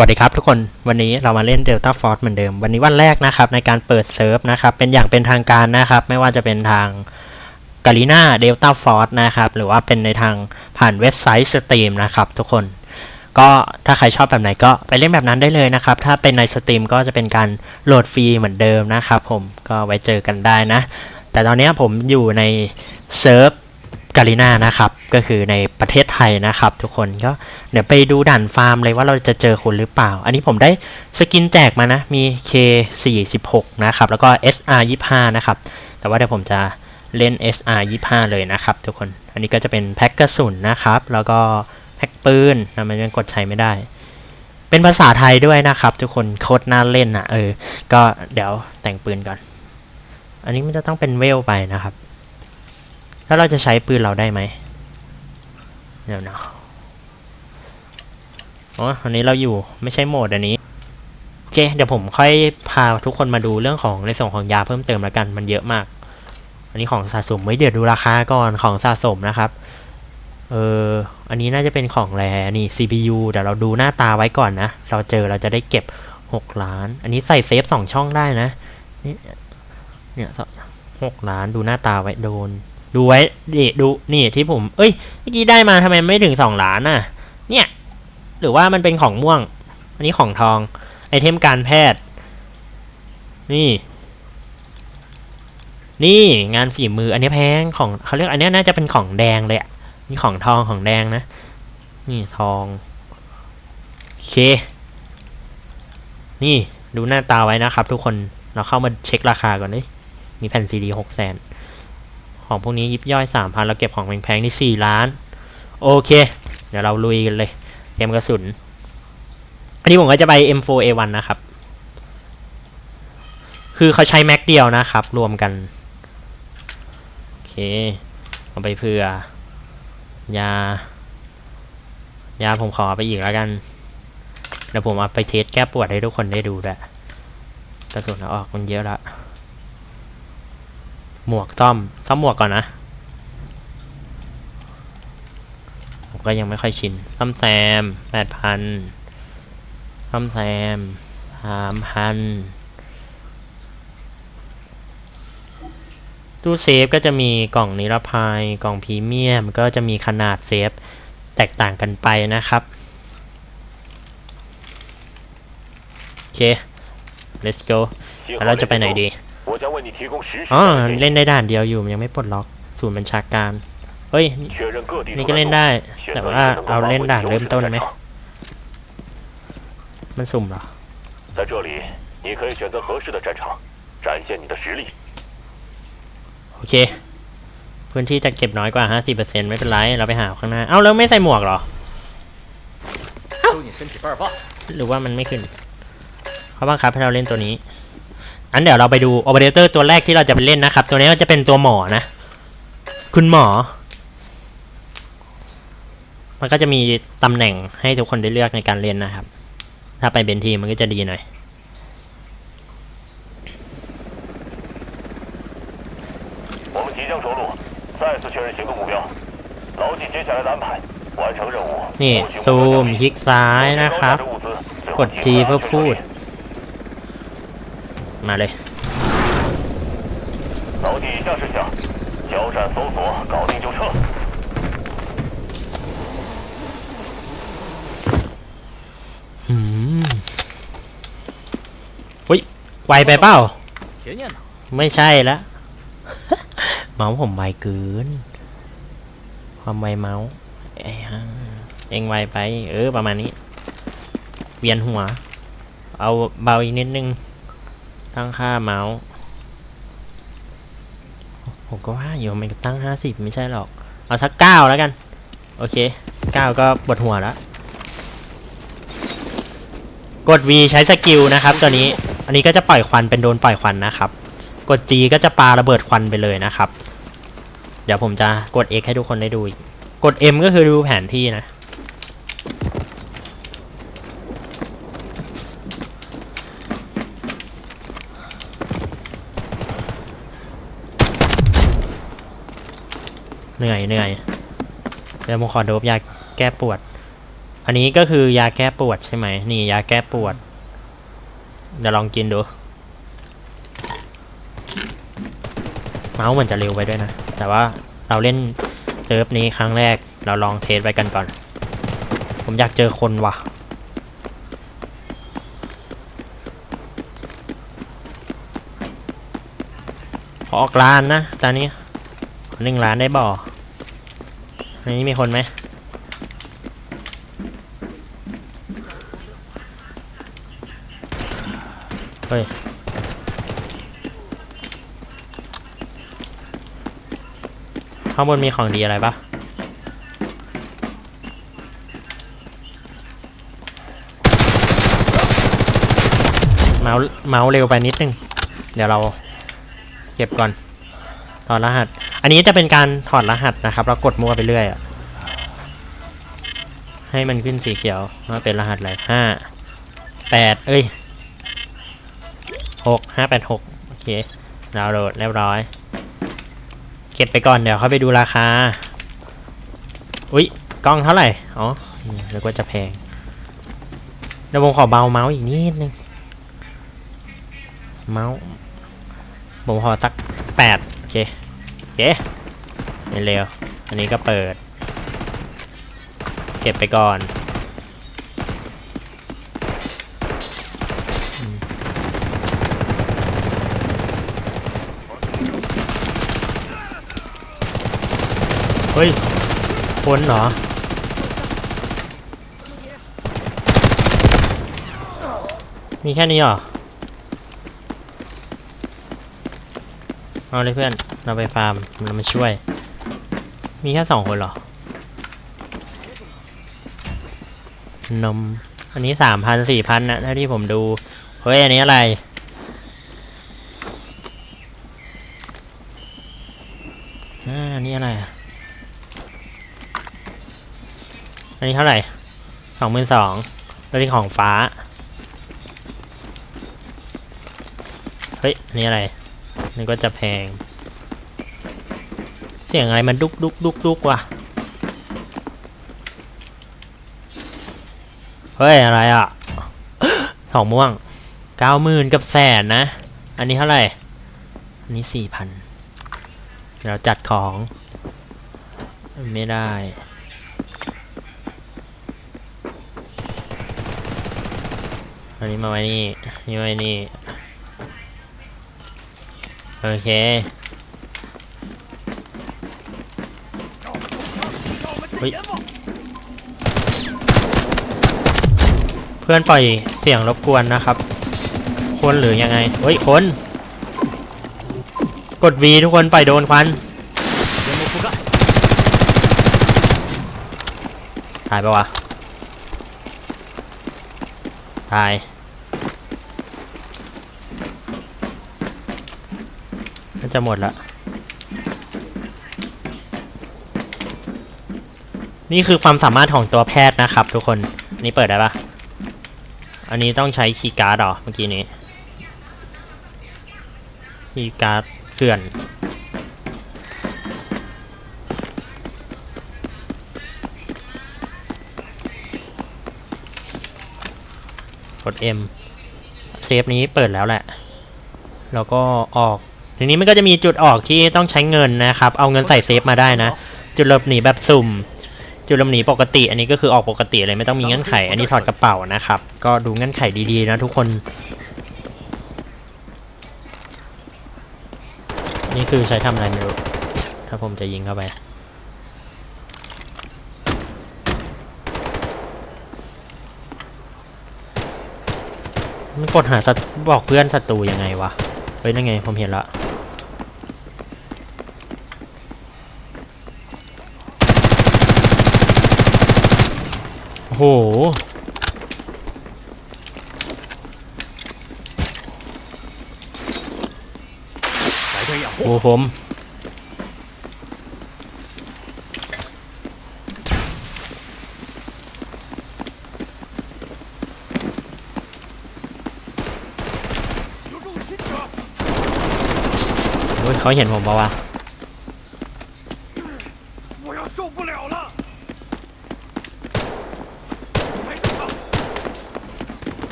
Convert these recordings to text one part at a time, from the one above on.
วัสดีครับทุกคนวันนี้เรามาเล่น Delta Force เหมือนเดิม วันนี้วันแรกนะครับในการเปิดเซิร์ฟนะครับเป็นอย่างเป็นทางการนะครับ ไม่ว่าจะเป็นทางกาลิน่า Delta Force นะครับหรือว่าเป็นในทางผ่านเว็บไซต์สตรีมนะครับทุกคน ก็ถ้าใครชอบแบบไหนก็ไปเล่นแบบนั้นได้เลยนะครับ ถ้าเป็นในสตรีมก็จะเป็นการโหลดฟรีเหมือนเดิมนะครับผมก็ไว้เจอกันได้นะ แต่ตอนนี้ผมอยู่ในเซิร์ฟ กาลิน่านะครับ ก็คือในประเทศไทยนะครับ ทุกคนก็เดี๋ยวไปดูด่านฟาร์มเลยว่าเราจะเจอคนหรือเปล่า อันนี้ผมได้สกินแจกมานะ มี K 4 6 นะครับ แล้วก็ SR 25 นะครับ แต่ว่าเดี๋ยวผมจะเล่น SR 25 เลยนะครับ ทุกคน อันนี้ก็จะเป็นแพ็กกระสุนนะครับ แล้วก็แพ็กปืนนะมันยังกดใช้ไม่ได้ เป็นภาษาไทยด้วยนะครับ ทุกคนโคตรน่าเล่นอะเออ ก็เดี๋ยวแต่งปืนก่อน อันนี้มันจะต้องเป็นเวลไปนะครับ แล้วเราจะใช้ปืนเราได้ไหมเดี๋ยวนะอ๋ออันนี้เราอยู่ไม่ใช่โหมดอันนี้โอเคเดี๋ยวผมค่อยพาทุกคนมาดูเรื่องของในส่วนของยาเพิ่มเติมแล้วกันมันเยอะมาก อันนี้ของสะสมไม่เดี๋ยวดูราคาก่อนของสะสมนะครับเอออันนี้น่าจะเป็นของแรนี่ CPU เดี๋ยวเราดูหน้าตาไว้ก่อนนะ เราเจอเราจะได้เก็บ 6 ล้าน อันนี้ใส่เซฟสองช่องได้นะ นี่ เนี่ยหกล้านดูหน้าตาไว้โดน ดูไว้ดิดูนี่ที่ผม เอ้ยเมื่อกี้ได้มาทำไมไม่ถึงสองล้านน่ะ เนี่ย หรือว่ามันเป็นของม่วง อันนี้ของทอง ไอเทมการแพทย์ นี่ นี่งานฝีมืออันนี้แพงของเขาเรียกอันนี้น่าจะเป็นของแดงเลยอะนี่ของทองของแดงนะ นี่ทองโอเค นี่ดูหน้าตาไว้นะครับทุกคนเราเข้ามาเช็คราคาก่อนเลยมีแผ่นซีดีหกแสน ของพวกนี้ยิบย่อยสามพันเราเก็บของแพงๆนี่สี่ล้าน โอเค เดี๋ยวเราลุยกันเลยเตรียมกระสุน อันนี้ผมก็จะไป M4A1 นะครับ คือเขาใช้แม็กเดียวนะครับ รวมกัน โอเค เอาไปเผื่อ ยา ยาผมขอไปอีกแล้วกัน เดี๋ยวผมเอาไปเทสแก้ปวดให้ทุกคนได้ดูด้วยกระสุนเอาออกมันเยอะละ หมวกซ่อมซ่อมหมวกก่อนนะผมก็ยังไม่ค่อยชินซ่อมแซมแปดพันซ่อมแซมสามพันตู้เซฟก็จะมีกล่องนิรภัยกล่องพรีเมียมก็จะมีขนาดเซฟแตกต่างกันไปนะครับโอเค let's go แล้วเราจะไปไหนดี อ๋อ 的 เล่นได้ด่านเดียวอยู่มันยังไม่ปลดล็อกศูนย์บัญชาการ เฮ้ย 确认各地 นี่ 出 ก็ 来 เล่น 后 ได้ 选 แต่ 择 ว่า 一个能 เอา 够发 เล่น 挥 ด่าน 优 เริ่ม 势 ต้น 的 ไหม 战场。 มันสุ่มเหรอ 在这里，你可以选择合适的战场，展现你的实力。 โอเค พื้นที่จะเก็บน้อยกว่า 50%ไม่เป็นไร เราไปหาข้างหน้า เอ้าแล้วไม่ใส่หมวกเหรอ 祝你身体倍儿棒！ หรือว่ามันไม่ขึ้น เขาบังคับให้เราเล่นตัวนี้ อันเดี๋ยวเราไปดูโอเปอเรเตอร์ตัวแรกที่เราจะไปเล่นนะครับ ตัวนี้ก็จะเป็นตัวหมอนะ คุณหมอ มันก็จะมีตำแหน่งให้ทุกคนได้เลือกในการเล่นนะครับ ถ้าไปเป็นทีมมันก็จะดีหน่อย 我们即将着陆，再次确认行动目标，牢记接下来的安排，完成任务。 นี่ 获取 ซู 目标 ม 证 คลิ 明 กซ้ายนะครับ 物资最后 กด 尽 G 快 เพื่อ 安全 พูด 撤离 มาเลย 牢记以下事项：交战搜索，搞定就撤。 อืมอุ้ย ไวไปเปล่า 铁念呢？ ไม่ใช่ละ เมาส์ผมไวเกิน ความไวเมาส์เอ้ยฮะเองไวไป เออ ประมาณนี้ เวียนหัว เอาเบาอีกนิดนึง ตั้งค่าเมาส์ผมก็ว่าอยู่มันตั้งห้าสิบไม่ใช่หรอก เอาสักเก้าแล้วกัน โอเคเก้าก็ปวดหัวแล้ว กด V ใช้สกิลนะครับตัวนี้ อันนี้ก็จะปล่อยควันเป็นโดนปล่อยควันนะครับ กด G ก็จะปาระเบิดควันไปเลยนะครับ เดี๋ยวผมจะกด X ให้ทุกคนได้ดู กด M ก็คือดูแผนที่นะ เหนื่อยเหนื่อยเดี๋ยวผมขอโดบยาแก้ปวด อันนี้ก็คือยาแก้ปวดใช่ไหมนี่ยาแก้ปวด เดี๋ยวลองกินดู เมาส์มันจะเร็วไปด้วยนะ แต่ว่าเราเล่นเซิร์ฟนี้ครั้งแรกเราลองเทสไปกันก่อน ผมอยากเจอคนว่ะขอออกร้านนะตอนนี้หนึ่งร้านได้บ่ อันนี้มีคนไหมเฮ้ยข้างบนมีของดีอะไรปะเมาส์เมาส์เร็วไปนิดนึง เดี๋ยวเราเก็บก่อนถอดรหัส อันนี้จะเป็นการถอดรหัสนะครับ เรากดมั่วไปเรื่อยอะให้มันขึ้นสีเขียวว่าเป็นรหัสอะไรห้าแปดเอ้ยหกห้าแปดหกโอเคดาวน์โหลดเรียบร้อย เก็บไปก่อนเดี๋ยวเขาไปดูราคา อุ๊ย กล้องเท่าไหร่ อ๋อนึกว่าจะแพงเดี๋ยวผมขอเบาเมาส์อีกนิดนึง เมาส์ผมขอสักแปดโอเค เคเร็วๆอันนี้ก็เปิด เก็บไปก่อนเฮ้ย คนเหรอ มีแค่นี้เหรอ เอาเลยเพื่อน เราไปฟาร์มเรามาช่วย มีแค่สองคนหรอ นม อันนี้สามพันสี่พันนะเท่าที่ผมดู เฮ้ย อันนี้อะไรอ่าอันนี้อะไรอะ อันนี้เท่าไหร่สองหมื่นสองแล้วที่ของฟ้า เฮ้ย อันนี้อะไร นี่ก็จะแพง เสียงอะไรมันดุกดุกดุกดุกว่ะ เฮ้ย อะไรอะสองม่วงเก้าหมื่นกับแสนนะ อันนี้เท่าไหร่ อันนี้สี่พันเราจัดของ ไม่ได้ อันนี้มาไว้นี่ นี่ไว้นี่ โอเค เพื่อนปล่อยเสียงรบกวนนะครับ คนหรือยังไง เฮ้ย คน กด V ทุกคนไปโดนควัน ตายปะวะ ตาย น่าจะหมดละ นี่คือความสามารถของตัวแพทย์นะครับ ทุกคนนนี้เปิดได้ปะอันนี้ต้องใช้คีย์การ์ดเหรอเมื่อกี้นี้คีย์การ์ดเสื่อน กด M เซฟนี้เปิดแล้วแหละ แล้วก็ออกทีนี้มันก็จะมีจุดออกที่ต้องใช้เงินนะครับ เอาเงินใส่เซฟมาได้นะ จุดหลบหนีแบบสุ่ม จุดหลบหนีปกติอันนี้ก็คือออกปกติเลยไม่ต้องมีเงื่อนไข อันนี้ถอดกระเป๋านะครับ ก็ดูเงื่อนไขดีๆนะทุกคน นี่คือใช้ทำอะไรไม่รู้ ถ้าผมจะยิงเข้าไป มันกดหาศัตบอกเพื่อนศัตรูยังไงวะ เฮ้ยนั่นไงผมเห็นละ โห โอ้ผมเขาเห็นผมปะวะ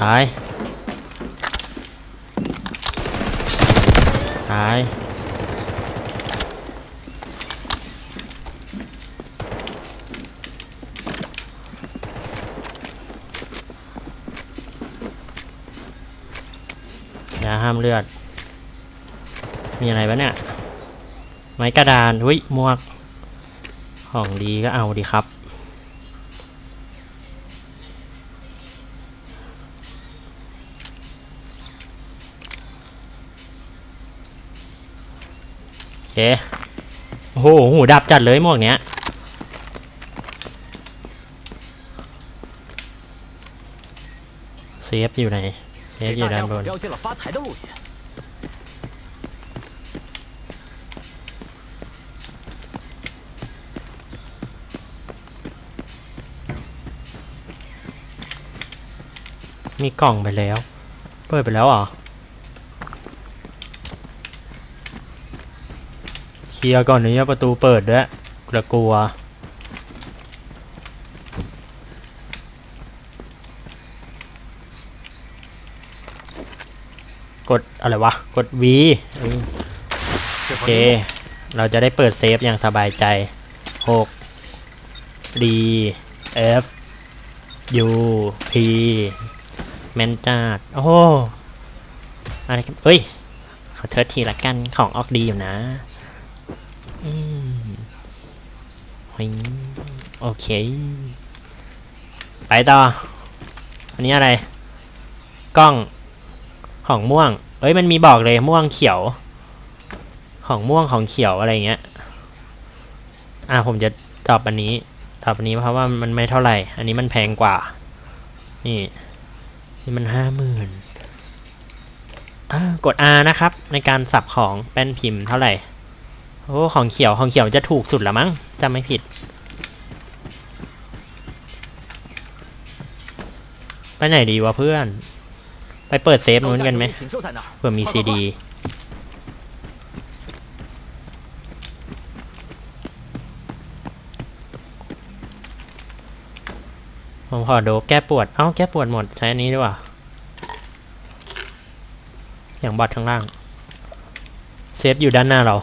ตาย ตาย ยาห้ามเลือด มีอะไรบ้างเนี่ย ไม้กระดานหุ้ย หมวก ของดีก็เอาดีครับ คโอ้โหหูดับจัดเลยหมวกเนี้ยเซฟอยู่ไหนเซฟอยู่ด้านบนมีกล่องไปแล้ว เปิดไปแล้วอ๋อ เคลียร์ก่อนนี้ประตูเปิดด้วยกลักลัวกดอะไรวะ กด V โอเค เราจะได้เปิดเซฟอย่างสบายใจ 6 D F U P แมนจาด โอ้อะไรเฮ้ย ขอเทิร์ทีละกันของออกดีอยู่นะ โอเค ไปต่อ อันนี้อะไร กล้อง ของม่วง เอ้ยมันมีบอกเลยม่วงเขียว ของม่วงของเขียวอะไรเงี้ย อ่าผมจะตอบอันนี้ ตอบอันนี้เพราะว่ามันไม่เท่าไหร่ อันนี้มันแพงกว่า นี่นี่มันห้าหมื่นกด R นะครับ ในการสับของแป้นพิมพ์เท่าไหร่ โอ้ของเขียวของเขียวจะถูกสุดละมั้งจำไม่ผิด ไปไหนดีวะเพื่อน ไปเปิดเซฟนู้นกันไหมเพื่อมีซีดีผมขอโดแก้ปวด เอ้าแก้ปวดหมด ใช้อันนี้ดีกว่า อย่างบอดข้างล่าง เซฟอยู่ด้านหน้าเรา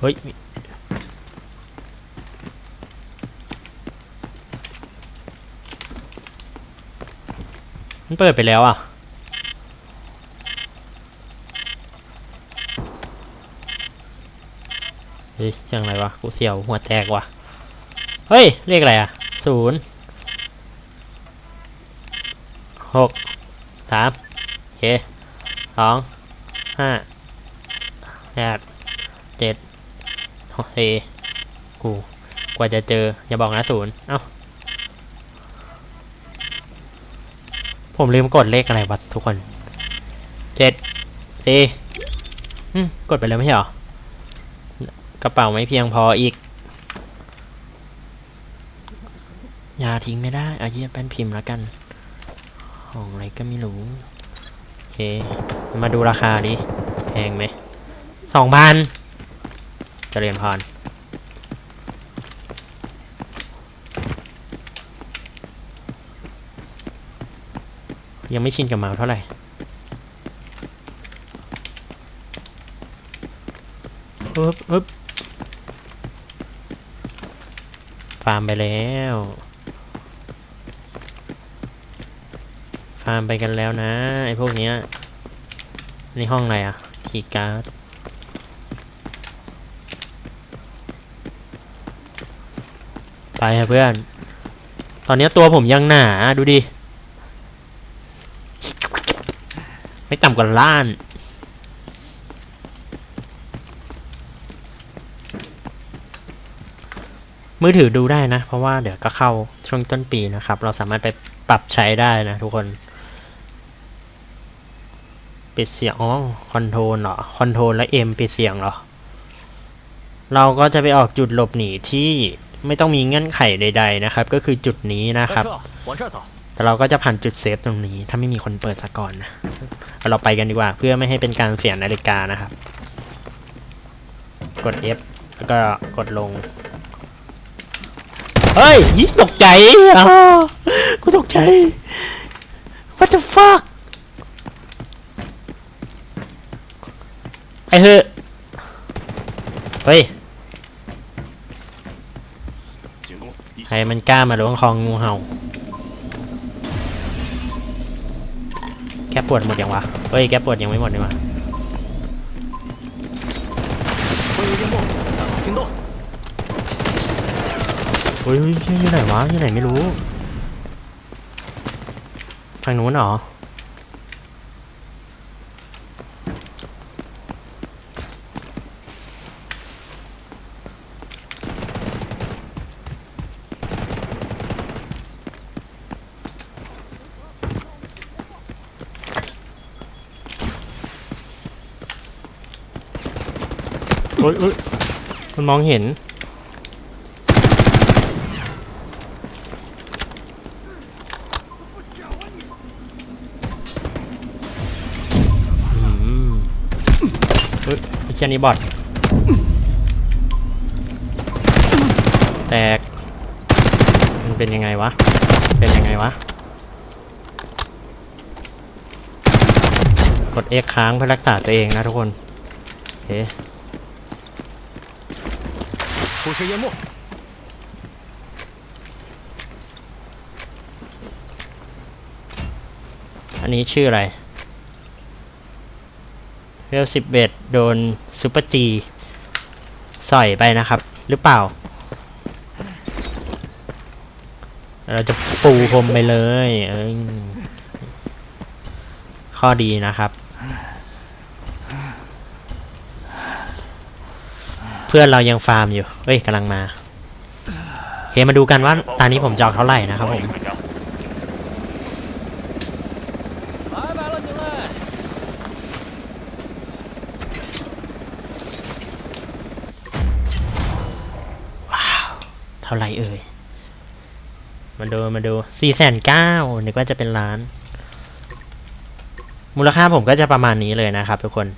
เฮ้ยมันเปิดไปแล้วอะ เฮ้ยยังไรวะ กูเสียวหัวแตกว่ะ เฮ้ย เลขอะไรอะศูนย์หกสามโอเคสองห้าแปดเจ็ด หกสี่กูกว่าจะเจอ อย่าบอกนะศูนย์เอ้า ผมลืมกดเลขอะไรวะทุกคนเจ็ดสี่อืมกดไปแล้วไม่ใช่หรอ กระเป๋าไม่เพียงพออีกยาทิ้งไม่ได้ เอาเยี่ยแป้นพิมพ์แล้วกัน ของอะไรก็ไม่รู้โอเค มาดูราคาดิแพงไหมสองพัน เจริญพรยังไม่ชินกับเมาส์เท่าไหร่อึ๊บอึ๊บฟาร์มไปแล้ว ฟาร์มไปกันแล้วนะ ไอ้พวกเนี้ยนี่ห้องอะไรอะคีการ์ด ไปครับเพื่อน ตอนนี้ตัวผมยังหนาดูดิ ไม่ต่ำกว่าล้านมือถือดูได้นะ เพราะว่าเดี๋ยวก็เข้าช่วงต้นปีนะครับ เราสามารถไปปรับใช้ได้นะทุกคน ปิดเสียงอ๋อคอนโทรลเหรอคอนโทรลและเอ็มปิดเสียงเหรอ เราก็จะไปออกจุดหลบหนีที่ ไม่ต้องมีเงื่อนไขใด ๆนะครับ ก็คือจุดนี้นะครับ แต่เราก็จะผ่านจุดเซฟตรงนี้ ถ้าไม่มีคนเปิดสะก่อนนะเราไปกันดีกว่า เพื่อไม่ให้เป็นการเสียนาฬิกานะครับ กด F แล้วก็กดลง เฮ้ยยิตกใจอ๋อกูตกใจ what the fuck ไอ้เฮ้ยเฮ้ย ใครมันกล้ามาล้วงคองงูเห่า แค่ปวดหมดยังวะ เฮ้ยแค่ปวดยังไม่หมดเลยวะเฮ้ยอยู่ไหนวะอยู่ไหนไม่รู้ ทางนู้นเหรอ เฮ้ยเฮ้ยมันมองเห็น อืมเฮ้ยไอ้เชี่ยนี้บอทแตก มันเป็นยังไงวะ เป็นยังไงวะ กด X ค้างเพื่อรักษาตัวเองนะทุกคนโอเค 铺设烟幕， อันนี้ชื่ออะไรเวลสิบเอ็ดโดนซูเปอร์จีสอยไปนะครับ หรือเปล่า เราจะปูพรมไปเลย เอยข้อดีนะครับ เพื่อนเรายังฟาร์มอยู่ เฮ้ยกำลังมาเฮ้มาดูกันว่าตอนนี้ผมจะอาเท่าไหร่นะครับผม ว้าว เท่าไหร่เอ่ย มาดูมาดู409แนเก้านึกว่าจะเป็นล้าน มูลค่าผมก็จะประมาณนี้เลยนะครับทุกคน